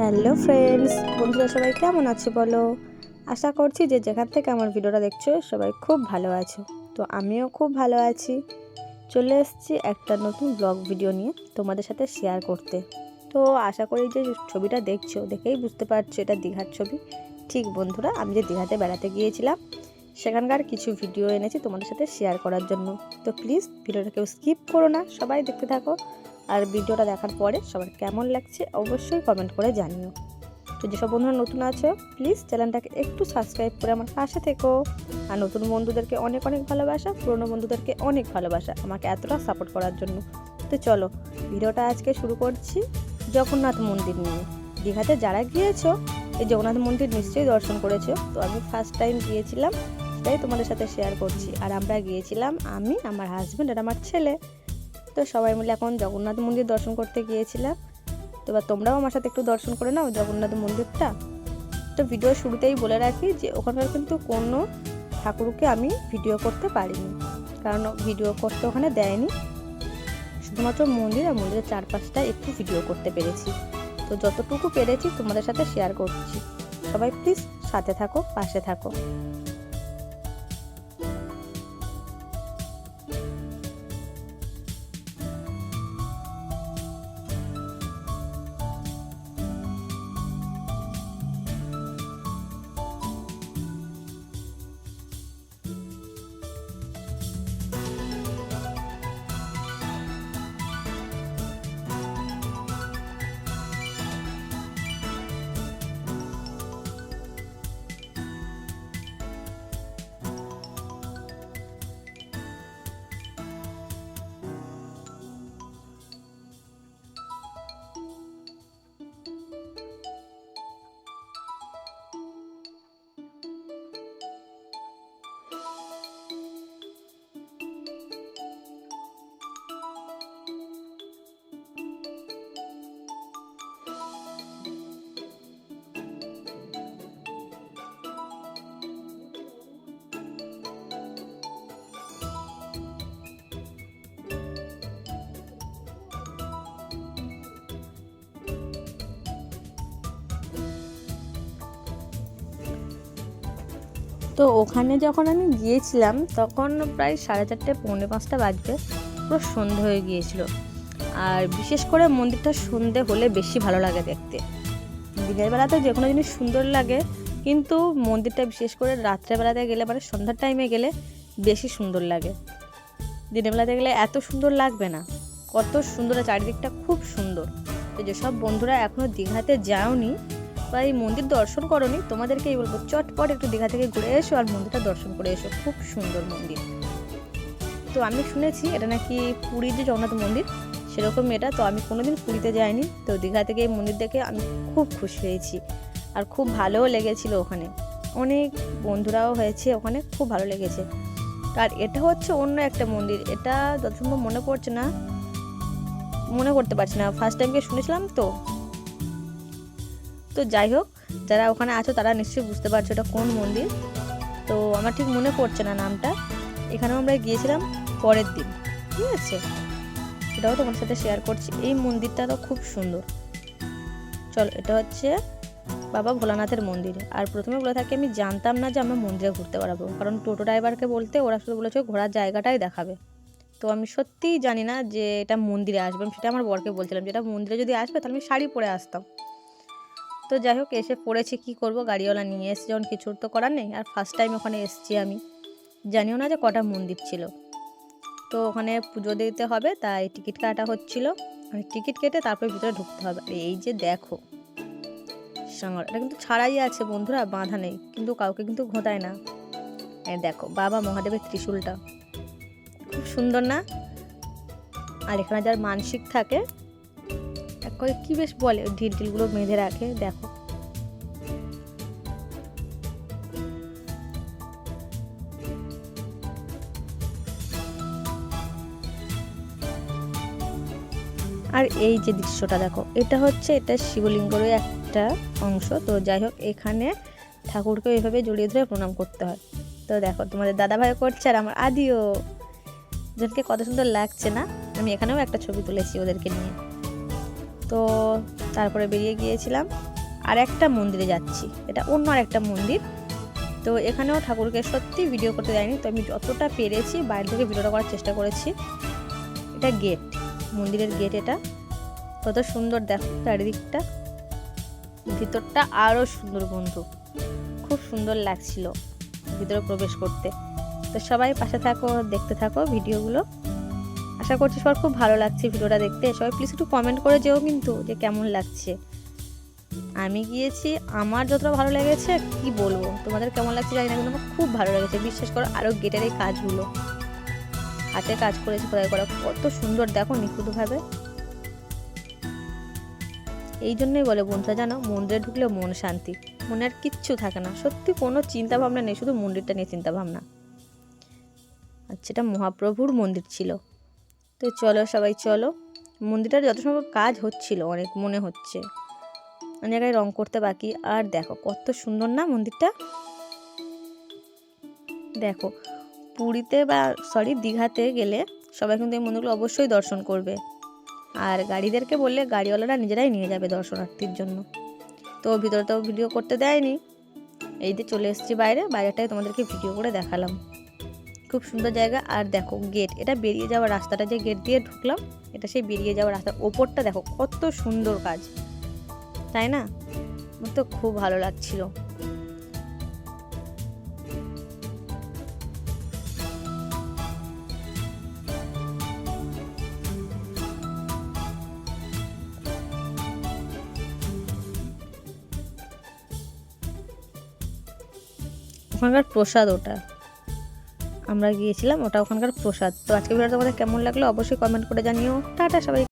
Hello friends, বন্ধুরা সবাই কেমন আছে বলো? আশা করছি যে যেখান থেকে আমার ভিডিওটা দেখছ সবাই খুব ভালো আছো। তো আমিও খুব ভালো আছি। চলে এসেছি একটা নতুন ব্লগ ভিডিও নিয়ে তোমাদের সাথে শেয়ার করতে। তো আশা করি যে ছবিটা দেখছ, দেখেই বুঝতে পারছ এটা দীঘার ছবি। ঠিক বন্ধুরা, আমি যে দীঘাতে বেড়াতে গিয়েছিলাম সেখানকার কিছু ভিডিও এনেছি তোমাদের সাথে শেয়ার করার জন্য। তো প্লিজ ভিডিওটা কেউ স্কিপ করো না, সবাই দেখতে থাকো। আর ভিডিওটা দেখার পরে সবার কেমন লাগছে অবশ্যই কমেন্ট করে জানিও। তো যেসব বন্ধুরা নতুন আছো প্লিজ চ্যানেলটাকে একটু সাবস্ক্রাইব করে আমার পাশে থেকো। আর নতুন বন্ধুদেরকে অনেক অনেক ভালোবাসা, পুরনো বন্ধুদেরকে অনেক ভালোবাসা আমাকে এতটা সাপোর্ট করার জন্য। তো চলো, ভিডিওটা আজকে শুরু করছি জগন্নাথ মন্দির নিয়ে। দীঘাতে যারা গিয়েছো, এই জগন্নাথ মন্দির নিশ্চয়ই দর্শন করেছ। তো আমি ফার্স্ট টাইম গিয়েছিলাম। সেটাই তোমাদের সাথে শেয়ার করছি। আর আমরা গিয়েছিলাম আমি, আমার হাজব্যান্ড আর আমার ছেলে। তো সবাই মিলে এখন জগন্নাথ মন্দির দর্শন করতে গিয়েছিলাম। তো এবার তোমরাও আমার সাথে একটু দর্শন করে নাও জগন্নাথ মন্দিরটা। তো ভিডিও শুরুতেই বলে রাখি যে ওখানকার কিন্তু কোনো ঠাকুরকে আমি ভিডিও করতে পারিনি। কারণ ভিডিও করতে ওখানে দেয়নি। শুধুমাত্র মন্দির আর মন্দিরের চারপাশটা একটু ভিডিও করতে পেরেছি। তো যতটুকু পেরেছি তোমাদের সাথে শেয়ার করছি। সবাই প্লিজ সাথে থাকো, পাশে থাকো। তো ওখানে যখন আমি গিয়েছিলাম, তখন প্রায় সাড়ে চারটে, পৌনে পাঁচটা বাজবে। পুরো সন্ধে হয়ে গিয়েছিল। আর বিশেষ করে মন্দিরটা সন্ধে হলে বেশি ভালো লাগে দেখতে। দিনের বেলাতে যে কোনো জিনিস সুন্দর লাগে, কিন্তু মন্দিরটা বিশেষ করে রাত্রেবেলাতে গেলে মানে সন্ধ্যার টাইমে গেলে বেশি সুন্দর লাগে। দিনের বেলাতে গেলে এত সুন্দর লাগবে না। কত সুন্দর চারিদিকটা খুব সুন্দর। তো যেসব বন্ধুরা এখনও দীঘাতে যাওনি বা এই মন্দির দর্শন করনি। তোমাদেরকেই বলব, চটপট একটু দীঘা থেকে ঘুরে এসো আর মন্দিরটা দর্শন করে এসো। খুব সুন্দর মন্দির। তো আমি শুনেছি এটা নাকি পুরীর যে জগন্নাথ মন্দির, সেরকম এটা। তো আমি কোনোদিন পুরীতে যাইনি। তো দীঘা থেকে এই মন্দির দেখে আমি খুব খুশি হয়েছি। আর খুব ভালোও লেগেছিল ওখানে। অনেক বন্ধুরাও হয়েছে ওখানে, খুব ভালো লেগেছে। আর এটা হচ্ছে অন্য একটা মন্দির। এটা যত সম্ভব মনে পড়ছে না। মনে করতে পারছি না। ফার্স্ট টাইমকে শুনেছিলাম তো। তো যাই হোক, যারা ওখানে আছো তারা নিশ্চয়ই বুঝতে পারছ এটা কোন মন্দির। তো আমার ঠিক মনে পড়ছে না নামটা। এখানেও আমরা গিয়েছিলাম পরের দিন, ঠিক আছে? সেটাও তোমার সাথে শেয়ার করছি। এই মন্দিরটা তো খুব সুন্দর। চলো, এটা হচ্ছে বাবা ভোলানাথের মন্দির। আর প্রথমে বলে থাকি, আমি জানতাম না যে আমরা মন্দিরে ঘুরতে পারব। কারণ টোটো ড্রাইভারকে বলতে ওরা শুধু বলেছে, ঘোরার জায়গাটাই দেখাবে। তো আমি সত্যিই জানি না যে এটা মন্দিরে আসবে। সেটা আমার বরকে বলছিলাম যে, এটা মন্দিরে যদি আসবে, তাহলে আমি শাড়ি পরে আসতাম। তো যাই হোক, এসে পড়েছি, কি করব? গাড়িওয়ালা নিয়ে এসে যখন কিছুর তো করার নেই। আর ফার্স্ট টাইম ওখানে এসেছি আমি। জানিও না যে কটা মন্দির ছিল। তো ওখানে পুজো দিতে হবে, তাই টিকিট কাটা হচ্ছিল। মানে টিকিট কেটে তারপরে ভিতরে ঢুকতে হবে। এই যে দেখো সাঙ্গর এটা কিন্তু ছাড়াই আছে বন্ধুরা, বাঁধা নেই। কিন্তু কাউকে কিন্তু ঘোঁটায় না। দেখো, বাবা মহাদেবের ত্রিশূলটা। খুব সুন্দর না? আর এখানে যার মানসিক থাকে কি বেশ বলে ঢিল ঢিলগুলো বেঁধে রাখে, দেখো। আর এই যে দৃশ্যটা দেখো, এটা হচ্ছে, এটা শিবলিঙ্গেরই একটা অংশ। তো যাই হোক, এখানে ঠাকুরকে এইভাবে জড়িয়ে ধরে প্রণাম করতে হয়। তো দেখো, তোমাদের দাদা ভাই করছে আর আমার আদিও। যেনকে কত সুন্দর লাগছে না? আমি এখানেও একটা ছবি তুলেছি ওদেরকে নিয়ে। তো তারপরে বেরিয়ে গিয়েছিলাম। আর একটা মন্দিরে যাচ্ছি। এটা অন্য আর একটা মন্দির। তো এখানেও ঠাকুরকে সত্যি ভিডিও করতে দেয়নি তো আমি যতটা পেরেছি, বাইরে থেকে ভিডিওটা করার চেষ্টা করেছি। এটা গেট মন্দিরের গেট এটা। কত সুন্দর দেখো চারিদিকটা। ভিতরটা আরও সুন্দর বন্ধু। খুব সুন্দর লাগছিল ভিতরে প্রবেশ করতে। তো সবাই পাশে থাকো, দেখতে থাকো ভিডিওগুলো আশা করছি সবার খুব ভালো লাগছে ভিডিওটা দেখতে। সবাই প্লিজ একটু কমেন্ট করে যেও কিন্তু যে কেমন লাগছে। আমি গিয়েছি, আমার যতটা ভালো লেগেছে, কি বলব? তোমাদের কেমন লাগছে জানি না, কিন্তু আমার খুব ভালো লেগেছে। বিশ্বাস করো আরও গেটের এই কাজগুলো। হাতে কাজ করেছে, খোদাই করা, কত সুন্দর। দেখো নিখুঁতভাবে। এই জন্যই বলে বন্ধুরা, জানো, মন্দিরে ঢুকলে মন শান্তি। মনে আর কিচ্ছু থাকে না। সত্যি কোনো চিন্তা ভাবনা নেই, শুধু মন্দিরটা নিয়ে চিন্তা ভাবনা আচ্ছা এটা মহাপ্রভুর মন্দির ছিল। তো চলো সবাই, চলো। মন্দিরটার যত সম্ভব কাজ হচ্ছিল, অনেক মনে হচ্ছে। অনেক জায়গায় রং করতে বাকি। আর দেখো, কত সুন্দর না মন্দিরটা? দেখো, পুরীতে বা সরি দীঘাতে গেলে সবাই কিন্তু এই মন্দিরগুলো অবশ্যই দর্শন করবে। আর গাড়িদেরকে বললে গাড়িওয়ালারা নিজেরাই নিয়ে যাবে দর্শনার্থীর জন্য। তো ভিতরে তো ভিডিও করতে দেয়নি। এই যে চলে এসেছি বাইরে বাইরেটাই তোমাদেরকে ভিডিও করে দেখালাম। খুব সুন্দর জায়গা। আর দেখো গেট এটা বেরিয়ে যাওয়ার রাস্তাটা যে গেট দিয়ে ঢুকলাম, এটা সেই বেরিয়ে যাওয়ার রাস্তার ওপরটা দেখো কত সুন্দর কাজ। তাই না? আমার তো খুব ভালো লাগছিল। ওখানকার প্রসাদ ওটা। আমরা গিয়েছিলাম, ওটা ওখানকার প্রসাদ। তো আজকে ভিডিওটা তোমাদের কেমন লাগল অবশ্যই কমেন্ট করে জানিও। টাটা সবাই।